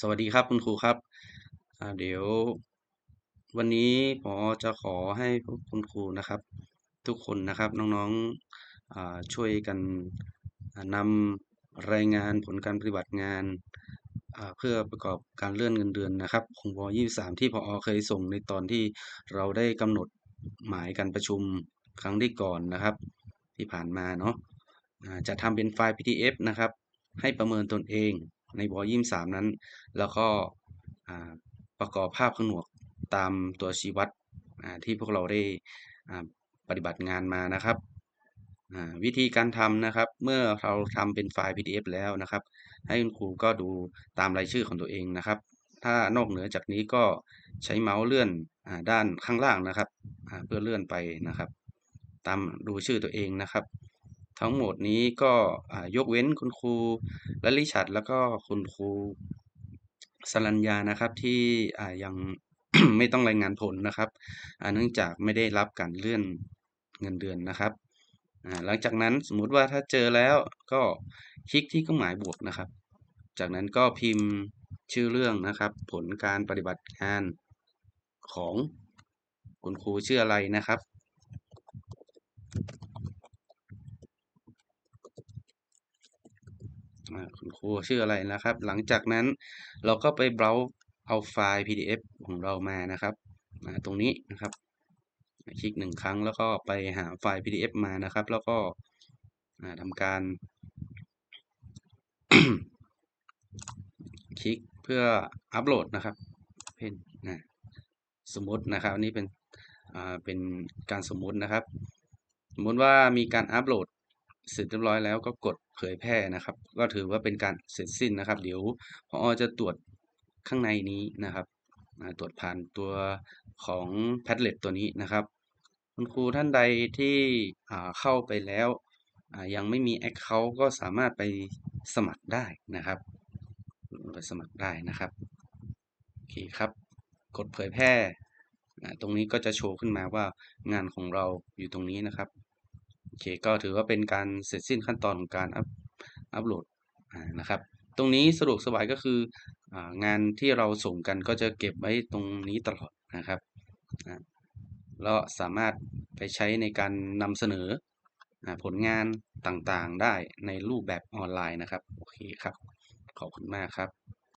สวัสดีครับคุณครูครับ อ่า เดี๋ยว วันนี้ผอจะขอให้คุณครูนะครับ ทุกคนนะครับน้องๆอ่าช่วยกันนำรายงานผลการปฏิบัติงานอ่าเพื่อประกอบการเลื่อนเงินเดือนนะครับของว23 ที่ผอเคยส่งในตอนที่เราได้กำหนดหมายการประชุมครั้งที่ก่อนนะครับ ที่ผ่านมาเนาะจะทำเป็นไฟล์ PDF นะครับ ให้ประเมินตนเอง ในวยี่สามนั้น แล้วก็ประกอบภาพผนวกตามตัวชี้วัดที่พวกเราได้ปฏิบัติงานมานะครับวิธีการทำนะครับ เมื่อเราทำเป็นไฟล์ PDF แล้วนะครับ ให้คุณครูก็ดูตามรายชื่อของตัวเองนะครับ ถ้านอกเหนือจากนี้ก็ใช้เมาส์เลื่อนอด้านข้างล่างนะครับ เพื่อเลื่อนไปนะครับ ตามดูชื่อตัวเองนะครับ ทั้งหมดนี้ก็ยกเว้นคุณครูและลิชัดแล้วก็คุณครูสรัญญานะครับที่ยังไม่ต้องรายงานผลนะครับเนื่องจากไม่ได้รับการเลื่อนเงินเดือนนะครับหลังจากนั้นสมมุติว่าถ้าเจอแล้วก็คลิกที่เครื่องหมายบวกนะครับ จากนั้นก็พิมพ์ชื่อเรื่องนะครับ ผลการปฏิบัติงานของคุณครูชื่ออะไรนะครับ อ่า คุณครูชื่ออะไรนะครับ หลังจากนั้นเราก็ไปเบราว์เอาไฟล์ PDF ของเรามานะครับตรงนี้นะครับคลิกหนึ่งครั้งแล้วก็ไปหาไฟล์ PDF มานะครับ แล้วก็ทำการ คลิกเพื่ออัปโหลดนะครับเพนนะสมมตินะครับอันนี้เป็นเป็นการสมมุตินะครับ สมมติว่ามีการอัปโหลดเสร็จเรียบร้อยแล้วก็กด เผยแพร่นะครับ ก็ถือว่าเป็นการเสร็จสิ้นนะครับ เดี๋ยวพอจะตรวจข้างในนี้นะครับตรวจผ่านตัวของ Padlet ตัวนี้นะครับ คุณครูท่านใดที่เข้าไปแล้วยังไม่มี Account ก็สามารถไปสมัครได้นะครับ ไปสมัครได้นะครับโอเคครับ กดเผยแพร่ตรงนี้ก็จะโชว์ขึ้นมาว่างานของเราอยู่ตรงนี้นะครับ เคก็ถือว่าเป็นการเสร็จสิ้นขั้นตอนของการอัพอัพโหลดนะครับ ตรงนี้สะดวกสบายก็คืองานที่เราส่งกันก็จะเก็บไว้ตรงนี้ตลอดนะครับอ่าแล้วสามารถไปใช้ในการนำเสนอผลงานต่างๆได้ในรูปแบบออนไลน์นะครับ โอเคครับ ขอบคุณมากครับ